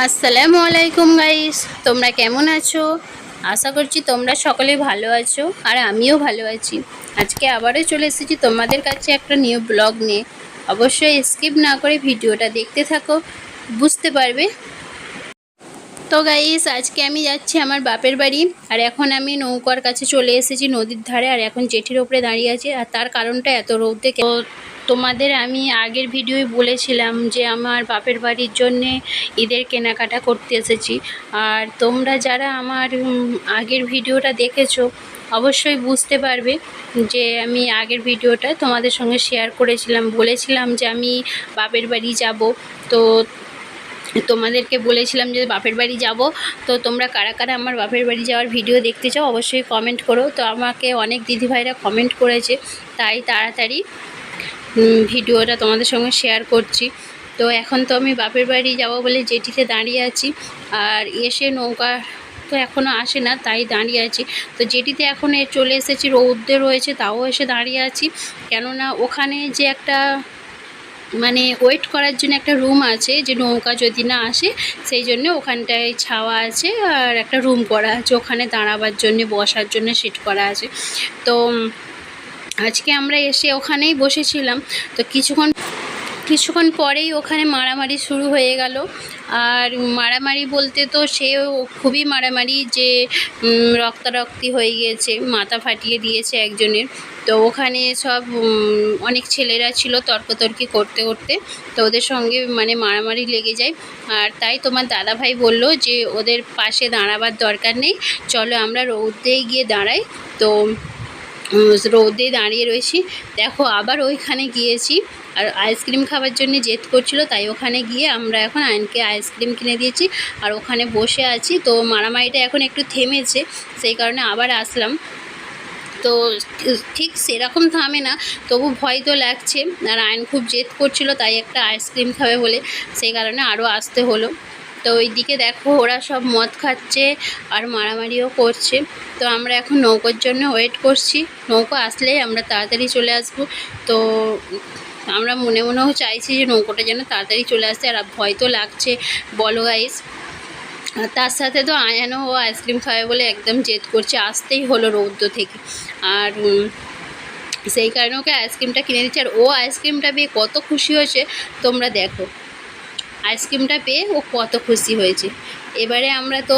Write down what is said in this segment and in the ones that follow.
আসসালামু আলাইকুম গাইস, তোমরা কেমন আছো? আশা করছি তোমরা সকলেই ভালো আছো আর আমিও ভালো আছি। আজকে আবারও চলে এসেছি তোমাদের কাছে একটা নিউ ব্লগ নিয়ে। অবশ্যই স্কিপ না করে ভিডিওটা দেখতে থাকো, বুঝতে পারবে? তো গাইস, আজকে আমি যাচ্ছি আমার বাপের বাড়ি আর এখন আমি নৌকার কাছে চলে এসেছি নদীর ধারে আর এখন জেঠির ওপরে দাঁড়িয়ে আছি আর তার কারণটা এত রৌদ্রে তোমাদের আমি আগের ভিডিওয় বলেছিলাম যে আমার বাপের বাড়ির জন্যে ঈদের কেনাকাটা করতে এসেছি। আর তোমরা যারা আমার আগের ভিডিওটা দেখেছ, অবশ্যই বুঝতে পারবে যে আমি আগের ভিডিওটা তোমাদের সঙ্গে শেয়ার করেছিলাম। বলেছিলাম যে আমি বাপের বাড়ি যাব। তো তোমাদেরকে বলেছিলাম যে বাপের বাড়ি যাব। তো তোমরা কারা কারা আমার বাপের বাড়ি যাওয়ার ভিডিও দেখতে চাও, অবশ্যই কমেন্ট করো। তো আমাকে অনেক দিদিভাইরা কমেন্ট করেছে, তাই তাড়াতাড়ি ভিডিওটা তোমাদের সঙ্গে শেয়ার করছি। তো এখন তো আমি বাপের বাড়ি যাব বলে জেটিতে দাঁড়িয়ে আছি, আর এসে নৌকা তো এখনও আসে না, তাই দাঁড়িয়ে আছি। তো জেটিতে এখন চলে এসেছি, রৌদ্রে রয়েছে, তাও এসে দাঁড়িয়ে আছি। কেননা ওখানে যে একটা মানে ওয়েট করার জন্য একটা রুম আছে, যে নৌকা যদি না আসে, সেই জন্য ওখানটায় ছাওয়া আছে, আর একটা রুম করা আছে। ওখানে দাঁড়াবার জন্য, বসার জন্য সিট করা আছে। তো আজকে আমরা এসে ওখানেই বসেছিলাম। তো কিছুক্ষণ কিছুক্ষণ পরেই ওখানে মারামারি শুরু হয়ে গেল। আর মারামারি বলতে তো সেও খুবই মারামারি যে রক্তারক্তি হয়ে গিয়েছে, মাথা ফাটিয়ে দিয়েছে একজনের। তো ওখানে সব অনেক ছেলেরা ছিল তর্কতর্কি করতে করতে। তো ওদের সঙ্গে মানে মারামারি লেগে যায়। আর তাই তোমার দাদাভাই বলল যে, ওদের পাশে দাঁড়াবার দরকার নেই। চলো আমরা রৌদ্রে গিয়ে দাঁড়াই। তো রোদে দাঁড়িয়ে রয়েছি। দেখো, আবার ওইখানে গিয়েছি। আর আইসক্রিম খাবার জন্য জেদ করছিল, তাই ওখানে গিয়ে আমরা এখন আইনকে আইসক্রিম কিনে দিয়েছি। আর ওখানে বসে আছি। তো মারামারিটা এখন একটু থেমেছে, সেই কারণে আবার আসলাম। তো ঠিক সেরকম থামে না, তবু ভয় তো লাগছে। আর আয়ন খুব জেদ করছিল, তাই একটা আইসক্রিম খাবে বলে। সেই কারণে আরও আসতে হলো। তো ওইদিকে দেখো ওরা সব মদ খাচ্ছে আর মারামারিও করছে। তো আমরা এখন নৌকোর জন্য ওয়েট করছি। নৌকো আসলেই আমরা তাড়াতাড়ি চলে আসব। তো আমরা মনে মনেও চাইছি যে নৌকোটা যেন তাড়াতাড়ি চলে আসে আর ভয় তো লাগছে। বলো গাইস তার সাথে তো আয়ানো ও আইসক্রিম খাবে বলে একদম জেদ করছে। আসতেই হলো রৌদ্র থেকে। আর সেই কারণে ওকে আইসক্রিমটা কিনে দিচ্ছে। আর ও আইসক্রিমটা পেয়ে কত খুশি হয়েছে। তোমরা দেখো। আইসক্রিমটা পেয়ে ও কত খুশি হয়েছে। এবারে আমরা তো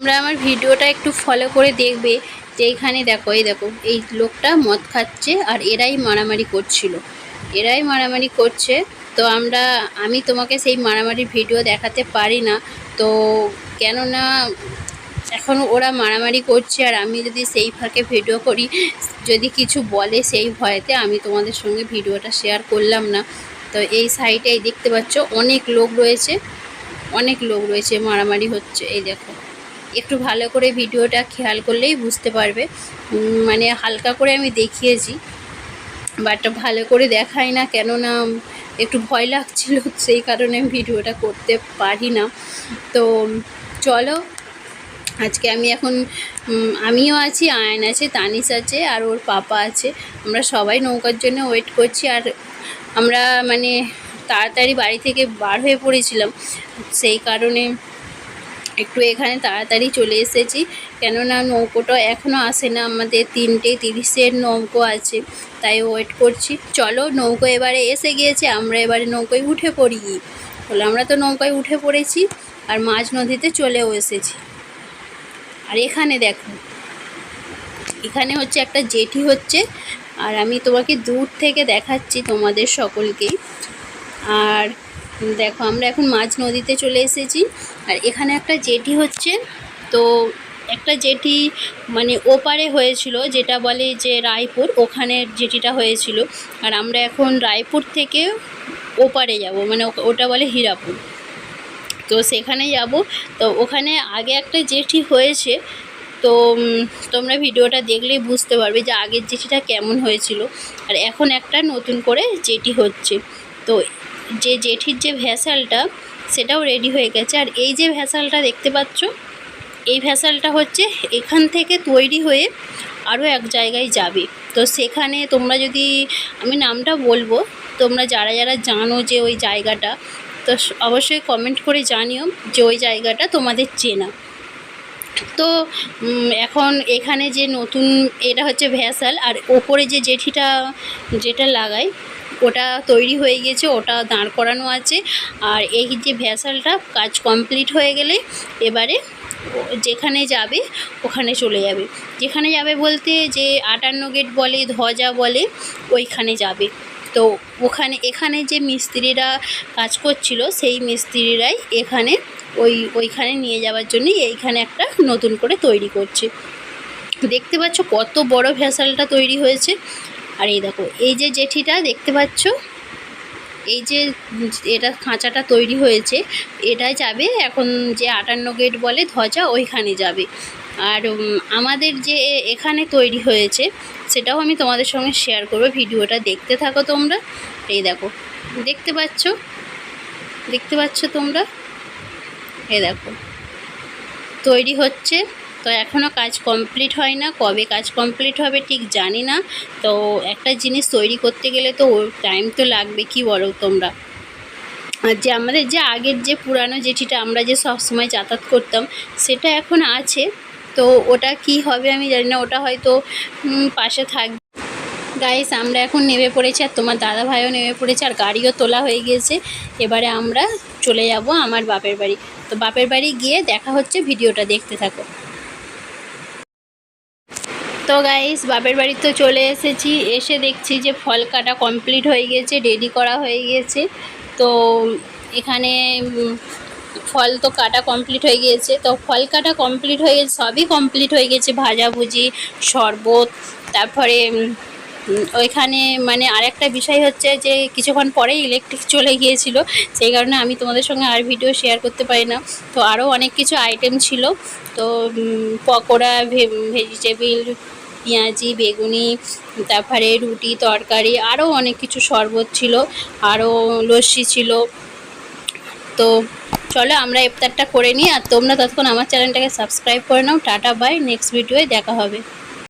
আমরা আমার ভিডিওটা একটু ফলো করে দেখবে যে এইখানে দেখো, এই দেখো, এই লোকটা মদ খাচ্ছে আর এরাই মারামারি করছিল। এরাই মারামারি করছে, তো আমরা, আমি তোমাকে সেই মারামারির ভিডিও দেখাতে পারি না। তো কেননা, এখন ওরা মারামারি করছে আর আমি যদি সেই ফাঁকে ভিডিও করি, যদি কিছু বলে সেই ভয়েতে আমি তোমাদের সঙ্গে ভিডিওটা শেয়ার করলাম না। তো এই সাইডে দেখতে পাচ্ছ অনেক লোক রয়েছে, অনেক লোক রয়েছে, মারামারি হচ্ছে, এই দেখো। একটু ভালো করে ভিডিওটা খেয়াল করলেই বুঝতে পারবে। মানে হালকা করে আমি দেখিয়েছি, বাট ভালো করে দেখাই না, কেননা একটু ভয় লাগছিল, সেই কারণে আমি ভিডিওটা করতে পারি না। তো চলো, আজকে আমি এখন আমিও আছি, আয়ন আছে, তানিস আছে, আর ওর পাপা আছে। আমরা সবাই নৌকার জন্য ওয়েট করছি, আর আমরা মানে তাড়াতাড়ি বাড়ি থেকে বার হয়ে পড়েছিলাম। সেই কারণে একটু এখানে তাড়াতাড়ি চলে এসেছি। কেননা নৌকোটা এখনও আসে না। আমাদের তিনটে তিরিশের নৌকো আছে, তাই ওয়েট করছি। চলো নৌকো এবারে এসে গিয়েছে, আমরা এবারে নৌকোয় উঠে পড়ি। বলে আমরা তো নৌকায় উঠে পড়েছি আর মাঝ নদীতে চলেও এসেছি। আর এখানে দেখো, এখানে হচ্ছে একটা জেটি হচ্ছে আর আমি তোমাকে দূর থেকে দেখাচ্ছি তোমাদের সকলকেই আর দেখো, আমরা এখন মাঝ নদীতে চলে এসেছি। আর এখানে একটা জেটি হচ্ছে। তো একটা জেটি মানে ওপারে হয়েছিল, যেটা বলে যে রায়পুর, ওখানে জেটিটা হয়েছিল। আর আমরা এখন রায়পুর থেকে ওপারে যাব মানে ওটা বলে হীরাপুর। তো সেখানে যাব। তো ওখানে আগে একটা জেটি হয়েছে তো তোমরা ভিডিওটা দেখলেই বুঝতে পারবে যে আগের জেটিটা কেমন হয়েছিল। আর এখন একটা নতুন করে জেটি হচ্ছে। তো যে জেঠির যে ভ্যাসালটা, সেটাও রেডি হয়ে গেছে। আর এই যে ভ্যাসালটা দেখতে পাচ্ছ, এই ভ্যাসালটা হচ্ছে এখান থেকে তৈরি হয়ে আরও এক জায়গায় যাবে। তো সেখানে তোমরা যদি, আমি নামটা বলব, তোমরা যারা যারা জানো যে ওই জায়গাটা, তো অবশ্যই কমেন্ট করে জানিও যে ওই জায়গাটা তোমাদের চেনা। তো এখন এখানে যে নতুন, এটা হচ্ছে ভ্যাসাল আর ওপরে যে জেঠিটা, যেটা লাগাই, ওটা তৈরি হয়ে গেছে, ওটা দাঁড় করানো আছে, আর এই যে ভ্যাসালটা কাজ কমপ্লিট হয়ে গেলে এবারে যেখানে যাবে, ওখানে চলে যাবে। যেখানে যাবে বলতে যে আটান্ন গেট বলে, ধ্বজা বলে, ওইখানে যাবে। তো ওখানে, এখানে যে মিস্ত্রিরা কাজ করছিল, সেই মিস্ত্রিরাই এখানে ওই, ওইখানে নিয়ে যাওয়ার জন্য এইখানে একটা নতুন করে তৈরি করছে। দেখতে পাচ্ছ কত বড় ভেসালটা তৈরি হয়েছে। আর এই দেখো, এই যে জেঠিটা দেখতে পাচ্ছ, এই যে এটা খাঁচাটা তৈরি হয়েছে এটা যাবে, এখন যে আটান্ন গেট বলে ধ্বজা ওইখানে যাবে। আর আমাদের যে এখানে তৈরি হয়েছে সেটাও আমি তোমাদের সঙ্গে শেয়ার করব। ভিডিওটা দেখতে থাকো তোমরা। এই দেখো, দেখতে পাচ্ছ? দেখতে পাচ্ছ তোমরা? এই দেখো, তৈরি হচ্ছে। তো এখনও কাজ কমপ্লিট হয় না। কবে কাজ কমপ্লিট হবে ঠিক জানি না। তো একটা জিনিস তৈরি করতে গেলে তো টাইম তো লাগবে, কি বলো তোমরা? আর যে আমাদের যে আগের যে পুরানো যেটিটা আমরা যে সব সময় যাতায়াত করতাম, সেটা এখন আছে। তো ওটা কি হবে আমি জানি না, ওটা হয়তো পাশে থাকবে গাইস আমরা এখন নেমে পড়েছি আর তোমার দাদা ভাইও নেমে পড়েছে আর গাড়িও তোলা হয়ে গিয়েছে। এবারে আমরা চলে যাব আমার বাপের বাড়ি। তো বাপের বাড়ি গিয়ে দেখা হচ্ছে, ভিডিওটা দেখতে থাকো। তো গাইস বাপের বাড়ি তো চলে এসেছি। এসে দেখছি যে ফল কাটা কমপ্লিট হয়ে গেছে রেডি করা হয়ে গিয়েছে তো এখানে ফল তো কাটা কমপ্লিট হয়ে গিয়েছে। তো ফল কাটা কমপ্লিট হয়ে গেছে সবই কমপ্লিট হয়ে গেছে ভাজাভুজি, শরবত, তারপরে ওইখানে মানে আরেকটা বিষয় হচ্ছে যে কিছুক্ষণ পরেই ইলেকট্রিক চলে গিয়েছিল, সেই কারণে আমি তোমাদের সঙ্গে আর ভিডিও শেয়ার করতে পারি না। তো আরও অনেক কিছু আইটেম ছিল, তো পকোড়া ভেজিটেবিল পেঁয়াজি, বেগুনি, তারপরে রুটি, তরকারি আরও অনেক কিছু শরবত ছিল আরও লস্যি ছিল তো চলো আমরা ইফতারটা করে নিই আর তোমরা ততক্ষণ আমার চ্যানেলটাকে সাবস্ক্রাইব করে নাও। টাটা বাই নেক্সট ভিডিওয়ে দেখা হবে।